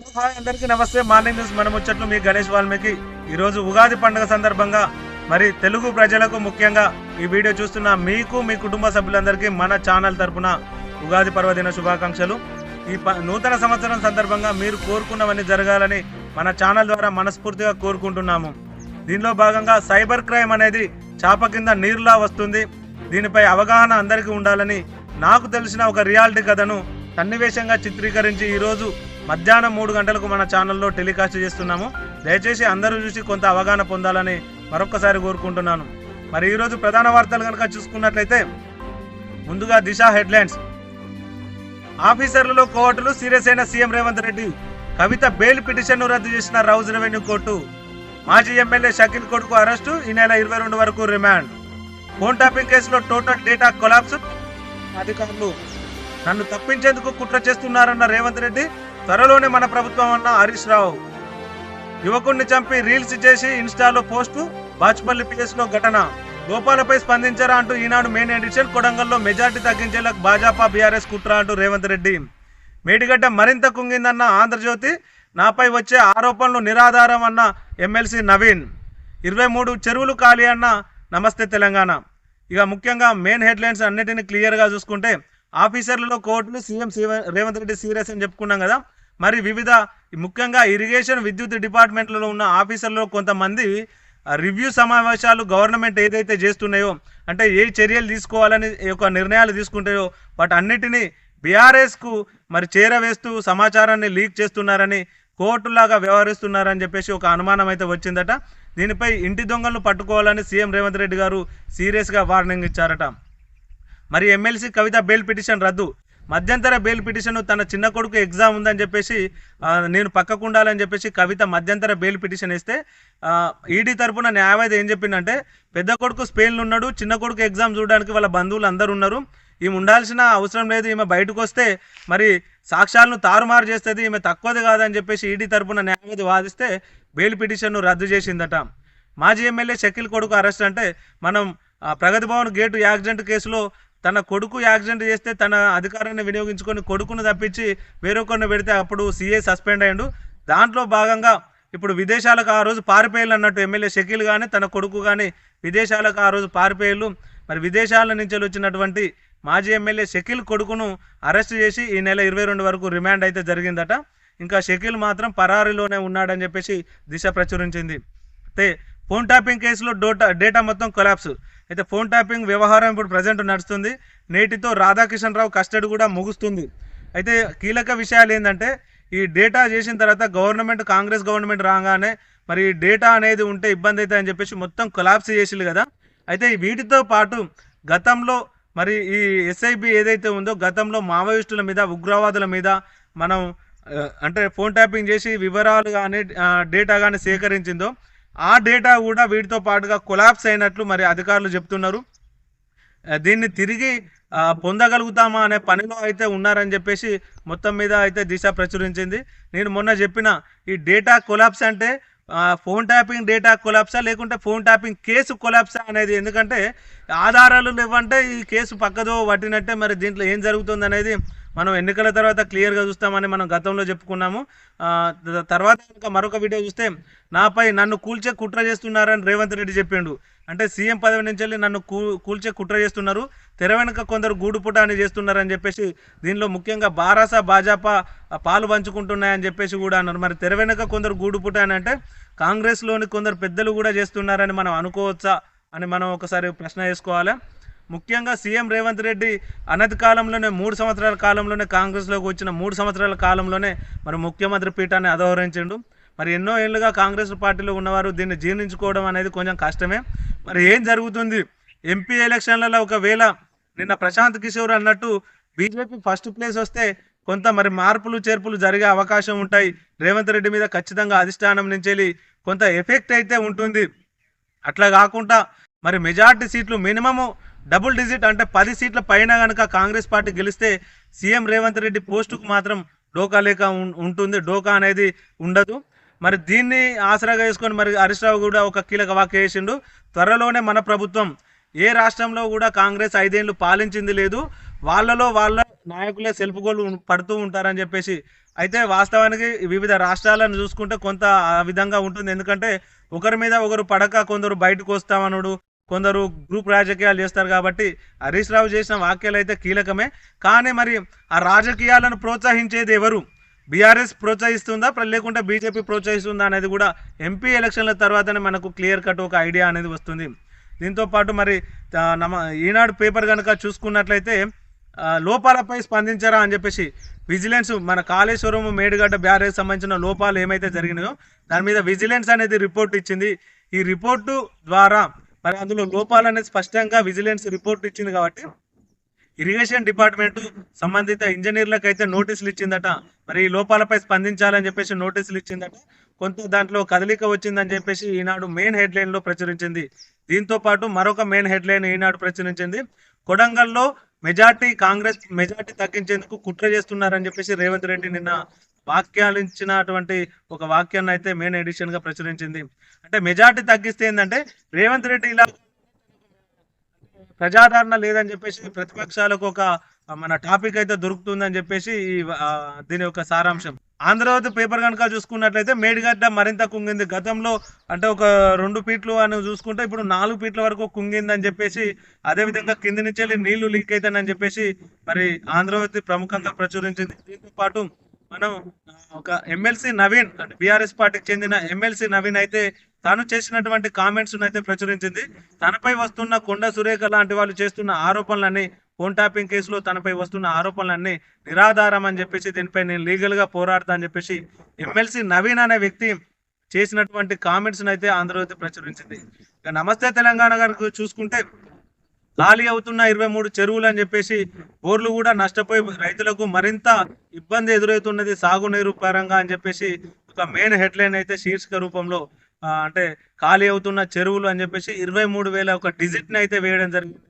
Hi అందరికీ నమస్తే. Morning news మనం వచ్చట్లు మీ గణేష్ వాల్మీకి. ఈరోజు ఉగాది పండుగ సందర్భంగా మరి తెలుగు ప్రజలకు ముఖ్యంగా ఈ వీడియో చూస్తున్న మీకు మీ కుటుంబ సభ్యులందరికీ మన ఛానల్ తరపున ఉగాది పర్వదిన శుభాకాంక్షలు. ఈ ప- నూతన సంవత్సరం సందర్భంగా మీరు కోరుకున్నవన్నీ జరగాలని మన ఛానల్ ద్వారా మనస్ఫూర్తిగా కోరుకుంటున్నాము. దీనిలో భాగంగా సైబర్ క్రైమ్ అనేది చాప కింద నీరులా వస్తుంది. దీనిపై అవగాహన అందరికీ ఉండాలని నాకు తెలిసిన ఒక రియాలిటీ కథను సన్నివేశంగా చిత్రీకరించి ఈరోజు మధ్యాహ్నం మూడు గంటలకు మన ఛానల్లో టెలికాస్ట్ చేస్తున్నాము. దయచేసి అందరూ చూసి కొంత అవగాహన పొందాలని మరొక్కసారి కోరుకుంటున్నాను. మరి ఈరోజు ప్రధాన వార్తలు కనుక చూసుకున్నట్లయితే ముందుగా దిశ హెడ్లైన్స్. ఆఫీసర్లలో కోర్టులు సీరియస్ అయిన సీఎం రేవంత్ రెడ్డి కవిత బెయిల్ పిటిషన్ను రద్దు చేసిన రౌజ్ రెవెన్యూ కోర్టు. మాజీ ఎమ్మెల్యే షకీల్ కొడుకు అరెస్టు ఈ నెల ఇరవై రెండు వరకు రిమాండ్. ఫోన్ టాపింగ్ కేసులో టోటల్ డేటా కొలాప్స్. అధికారులు నన్ను తప్పించేందుకు కుట్ర చేస్తున్నారన్న రేవంత్ రెడ్డి త్వరలోనే మన ప్రభుత్వం అన్న హరీష్ రావు యువకుడిని చంపి రీల్స్ చేసి ఇన్స్టాలో పోస్టు బాచ్పల్లి పిఎస్లో ఘటన. గోపాలపై స్పందించారా అంటూ ఈనాడు మెయిన్ ఎడిషన్ కొడంగల్లో మెజార్టీ తగ్గించేలా భాజపా బీఆర్ఎస్ కుట్ర అంటూ రేవంత్ రెడ్డి. మేడిగడ్డ మరింత కుంగిందన్న ఆంధ్రజ్యోతి నాపై వచ్చే ఆరోపణలు నిరాధారం అన్న ఎమ్మెల్సీ నవీన్. ఇరవై మూడు చెరువులు ఖాళీ అన్న నమస్తే తెలంగాణ. ఇక ముఖ్యంగా మెయిన్ హెడ్లైన్స్ అన్నిటిని క్లియర్గా చూసుకుంటే ఆఫీసర్లలో కోర్టులు సీఎం రేవంత్ రెడ్డి సీరియస్ అని చెప్పుకున్నాం కదా. మరి వివిధ ముఖ్యంగా ఇరిగేషన్ విద్యుత్ డిపార్ట్మెంట్లలో ఉన్న ఆఫీసర్లో కొంతమంది రివ్యూ సమావేశాలు గవర్నమెంట్ ఏదైతే చేస్తున్నాయో అంటే ఏ చర్యలు తీసుకోవాలని యొక్క నిర్ణయాలు తీసుకుంటాయో వాటి అన్నిటినీ బీఆర్ఎస్కు మరి చేరవేస్తూ సమాచారాన్ని లీక్ చేస్తున్నారని కోర్టులాగా వ్యవహరిస్తున్నారని చెప్పేసి ఒక అనుమానం అయితే వచ్చిందట. దీనిపై ఇంటి దొంగలను పట్టుకోవాలని సీఎం రేవంత్ రెడ్డి గారు సీరియస్గా వార్నింగ్ ఇచ్చారట. మరి ఎమ్మెల్సీ కవిత బెయిల్ పిటిషన్ రద్దు. మధ్యంతర బెయిల్ పిటిషన్ తన చిన్న కొడుకు ఎగ్జామ్ ఉందని చెప్పేసి నేను పక్కకు ఉండాలని చెప్పేసి కవిత మధ్యంతర బెయిల్ పిటిషన్ ఇస్తే ఈడీ తరపున న్యాయవాది ఏం చెప్పిందంటే పెద్ద కొడుకు స్పెయిన్లో ఉన్నాడు చిన్న కొడుకు ఎగ్జామ్ చూడడానికి వాళ్ళ బంధువులు అందరూ ఉన్నారు. ఈమె ఉండాల్సిన అవసరం లేదు ఈమె బయటకు వస్తే మరి సాక్ష్యాలను తారుమారు చేస్తుంది ఈమె తక్కువది కాదని చెప్పేసి ఈడీ తరపున న్యాయవాది వాదిస్తే బెయిల్ పిటిషన్ను రద్దు చేసిందట. మాజీ ఎమ్మెల్యే షకిల్ కొడుకు అరెస్ట్ అంటే మనం ప్రగతి భవన్ గేటు యాక్సిడెంట్ కేసులో తన కొడుకు యాక్సిడెంట్ చేస్తే తన అధికారాన్ని వినియోగించుకొని కొడుకును తప్పించి వేరొకరిని పెడితే అప్పుడు సీఏ సస్పెండ్ అయ్యిండు. దాంట్లో భాగంగా ఇప్పుడు విదేశాలకు ఆ రోజు పారిపోయారు అన్నట్టు ఎమ్మెల్యే షకీల్ కానీ తన కొడుకు కానీ విదేశాలకు ఆ రోజు పారిపోయారు మరి విదేశాల నుంచి వచ్చినటువంటి మాజీ ఎమ్మెల్యే షకీల్ కొడుకును అరెస్ట్ చేసి ఈ నెల ఇరవై రెండు వరకు రిమాండ్ అయితే జరిగిందట. ఇంకా షకీల్ మాత్రం పరారీలోనే ఉన్నాడని చెప్పేసి దిశ ప్రచురించింది. అయితే ఫోన్ ట్యాపింగ్ కేసులో డోటా డేటా మొత్తం కొలాప్స్. అయితే ఫోన్ ట్యాపింగ్ వ్యవహారం ఇప్పుడు ప్రజెంట్ నడుస్తుంది. నేటితో రాధాకిషన్ రావు కస్టడీ కూడా ముగుస్తుంది. అయితే కీలక విషయాలు ఏంటంటే ఈ డేటా చేసిన తర్వాత గవర్నమెంట్ కాంగ్రెస్ గవర్నమెంట్ రాగానే మరి డేటా అనేది ఉంటే ఇబ్బంది అవుతాయని చెప్పేసి మొత్తం కొలాప్స్ చేసిల్లు కదా. అయితే వీటితో పాటు గతంలో మరి ఈ ఎస్ఐబి ఏదైతే ఉందో గతంలో మావోయిస్టుల మీద ఉగ్రవాదుల మీద మనం అంటే ఫోన్ ట్యాపింగ్ చేసి వివరాలు కానీ డేటా కానీ సేకరించిందో ఆ డేటా కూడా వీటితో పాటుగా కొలాప్స్ అయినట్లు మరి అధికారులు చెప్తున్నారు. దీన్ని తిరిగి పొందగలుగుతామా అనే పనిలో అయితే ఉన్నారని చెప్పేసి మొత్తం మీద అయితే దిశ ప్రచురించింది. నేను మొన్న చెప్పిన ఈ డేటా కొలాప్స్ అంటే ఫోన్ ట్యాపింగ్ డేటా కొలాప్సా లేకుంటే ఫోన్ ట్యాపింగ్ కేసు కొలాప్సా అనేది? ఎందుకంటే ఆధారాలు లేవంటే ఈ కేసు పక్కదో పట్టినట్టే మరి దీంట్లో ఏం జరుగుతుంది అనేది మనం ఎన్నికల తర్వాత క్లియర్గా చూస్తామని మనం గతంలో చెప్పుకున్నాము. తర్వాత ఇంకా మరొక వీడియో చూస్తే నాపై నన్ను కూల్చే కుట్ర చేస్తున్నారని రేవంత్ రెడ్డి చెప్పిండు. అంటే సీఎం పదవి నుంచి వెళ్ళి నన్ను కూల్చే కుట్ర చేస్తున్నారు. తెర వెనుక కొందరు గూడుపుటాన్ని చేస్తున్నారని చెప్పేసి దీనిలో ముఖ్యంగా బారాస భాజపా పాలు పంచుకుంటున్నాయని చెప్పేసి కూడా అన్నారు. మరి తెర వెనుక కొందరు గూడుపుట అని అంటే కాంగ్రెస్లోని కొందరు పెద్దలు కూడా చేస్తున్నారని మనం అనుకోవచ్చా అని మనం ఒకసారి ప్రశ్న వేసుకోవాలి? ముఖ్యంగా సీఎం రేవంత్ రెడ్డి అనతి కాలంలోనే మూడు సంవత్సరాల కాలంలోనే కాంగ్రెస్లోకి వచ్చిన మూడు సంవత్సరాల కాలంలోనే మరి ముఖ్యమంత్రి పీఠాన్ని అధోహరించిండు. మరి ఎన్నో ఏళ్ళుగా కాంగ్రెస్ పార్టీలో ఉన్నవారు దీన్ని జీర్ణించుకోవడం అనేది కొంచెం కష్టమే. మరి ఏం జరుగుతుంది? ఎంపీ ఎలక్షన్లలో ఒకవేళ నిన్న ప్రశాంత్ కిషోర్ అన్నట్టు బీజేపీ ఫస్ట్ ప్లేస్ వస్తే కొంత మరి మార్పులు చేర్పులు జరిగే అవకాశం ఉంటాయి. రేవంత్ రెడ్డి మీద ఖచ్చితంగా అధిష్టానం నుంచి కొంత ఎఫెక్ట్ అయితే ఉంటుంది. అట్లా కాకుండా మరి మెజార్టీ సీట్లు మినిమము డబుల్ డిజిట్ అంటే పది సీట్ల పైన కనుక కాంగ్రెస్ పార్టీ గెలిస్తే సీఎం రేవంత్ రెడ్డి పోస్టుకు మాత్రం డోకా లేక ఉం- ఉంటుంది. డోకా అనేది ఉండదు. మరి దీన్ని ఆసరాగా వేసుకొని మరి హరీష్ రావు కూడా ఒక కీలక వాక్య వేసిండు. త్వరలోనే మన ప్రభుత్వం ఏ రాష్ట్రంలో కూడా కాంగ్రెస్ ఐదేళ్ళు పాలించింది లేదు. వాళ్ళలో వాళ్ళ నాయకులే సెల్ఫ్ గోల్ పడుతూ ఉంటారని చెప్పేసి అయితే వాస్తవానికి వివిధ రాష్ట్రాలను చూసుకుంటే కొంత ఆ విధంగా ఉంటుంది. ఎందుకంటే ఒకరి మీద ఒకరు పడక కొందరు బయటకు వస్తామనుడు. కొందరు గ్రూప్ రాజకీయాలు చేస్తారు కాబట్టి హరీష్ రావు చేసిన వ్యాఖ్యలు అయితే కీలకమే. కానీ మరి ఆ రాజకీయాలను ప్రోత్సహించేది ఎవరు? బీఆర్ఎస్ ప్రోత్సహిస్తుందా? లేకుండా లేకుంటే బీజేపీ ప్రోత్సహిస్తుందా అనేది కూడా ఎంపీ ఎలక్షన్ల తర్వాతనే మనకు క్లియర్ కట్ ఒక ఐడియా అనేది వస్తుంది. దీంతో పాటు మరి నమ ఈనాడు పేపర్ కనుక చూసుకున్నట్లయితే లోపాలపై స్పందించారా అని చెప్పేసి విజిలెన్స్ మన కాళేశ్వరం మేడిగడ్డ బ్యారేజ్ సంబంధించిన లోపాలు ఏమైతే జరిగినాయో దాని మీద విజిలెన్స్ అనేది రిపోర్ట్ ఇచ్చింది. ఈ రిపోర్టు ద్వారా మరి అందులో లోపాలు అనేది స్పష్టంగా విజిలెన్స్ రిపోర్ట్ ఇచ్చింది కాబట్టి ఇరిగేషన్ డిపార్ట్మెంట్ సంబంధిత ఇంజనీర్లకు అయితే నోటీసులు ఇచ్చిందట. మరి ఈ లోపాలపై స్పందించాలని చెప్పేసి నోటీసులు ఇచ్చిందట. కొంత దాంట్లో కదలిక వచ్చిందని చెప్పేసి ఈనాడు మెయిన్ హెడ్లైన్లో ప్రచురించింది. దీంతో పాటు మరొక మెయిన్ హెడ్లైన్ ఈనాడు ప్రచురించింది. కొడంగల్లో మెజార్టీ కాంగ్రెస్ మెజార్టీ తగ్గించేందుకు కుట్ర చేస్తున్నారని చెప్పేసి రేవంత్ రెడ్డి నిన్న వ్యాఖ్యానించినటువంటి ఒక వాక్యాన్ని అయితే మెయిన్ ఎడిషన్గా ప్రచురించింది. అంటే మెజార్టీ తగ్గిస్తే ఏంటంటే రేవంత్ రెడ్డి ఇలా ప్రజాదరణ లేదని చెప్పేసి ప్రతిపక్షాలకు ఒక మన టాపిక్ అయితే దొరుకుతుందని చెప్పేసి ఈ దీని యొక్క సారాంశం. ఆంధ్రవతి పేపర్ కనుక చూసుకున్నట్లయితే మేడిగడ్డ మరింత కుంగింది. గతంలో అంటే ఒక రెండు ఫీట్లు అని చూసుకుంటే ఇప్పుడు నాలుగు ఫీట్ల వరకు కుంగిందని చెప్పేసి అదే విధంగా కింది నుంచి వెళ్ళి నీళ్ళు లీక్ అవుతాయని చెప్పేసి మరి ఆంధ్రవతి ప్రముఖంగా ప్రచురించింది. దీంతో పాటు మనం ఒక ఎమ్మెల్సీ నవీన్ అంటే బీఆర్ఎస్ పార్టీకి చెందిన ఎమ్మెల్సీ నవీన్ అయితే తాను చేసినటువంటి కామెంట్స్ అయితే ప్రచురించింది. తనపై వస్తున్న కొండ సురేఖ లాంటి వాళ్ళు చేస్తున్న ఆరోపణలన్నీ ఫోన్ ట్యాపింగ్ కేసులో తనపై వస్తున్న ఆరోపణలన్నీ నిరాధారం అని చెప్పేసి దీనిపై నేను లీగల్గా పోరాడతా అని చెప్పేసి ఎమ్మెల్సీ నవీన్ అనే వ్యక్తి చేసినటువంటి కామెంట్స్ అయితే ఆంధ్రజ్యోతి ప్రచురించింది. ఇక నమస్తే తెలంగాణ గారికి చూసుకుంటే ఖాళీ అవుతున్న ఇరవై మూడు చెరువులు అని చెప్పేసి బోర్లు కూడా నష్టపోయి రైతులకు మరింత ఇబ్బంది ఎదురవుతున్నది సాగునీరు పరంగా అని చెప్పేసి ఒక మెయిన్ హెడ్లైన్ అయితే శీర్షిక రూపంలో అంటే ఖాళీ అవుతున్న చెరువులు అని చెప్పేసి ఇరవై మూడు వేల ఒక డిజిట్ని అయితే వేయడం జరిగింది.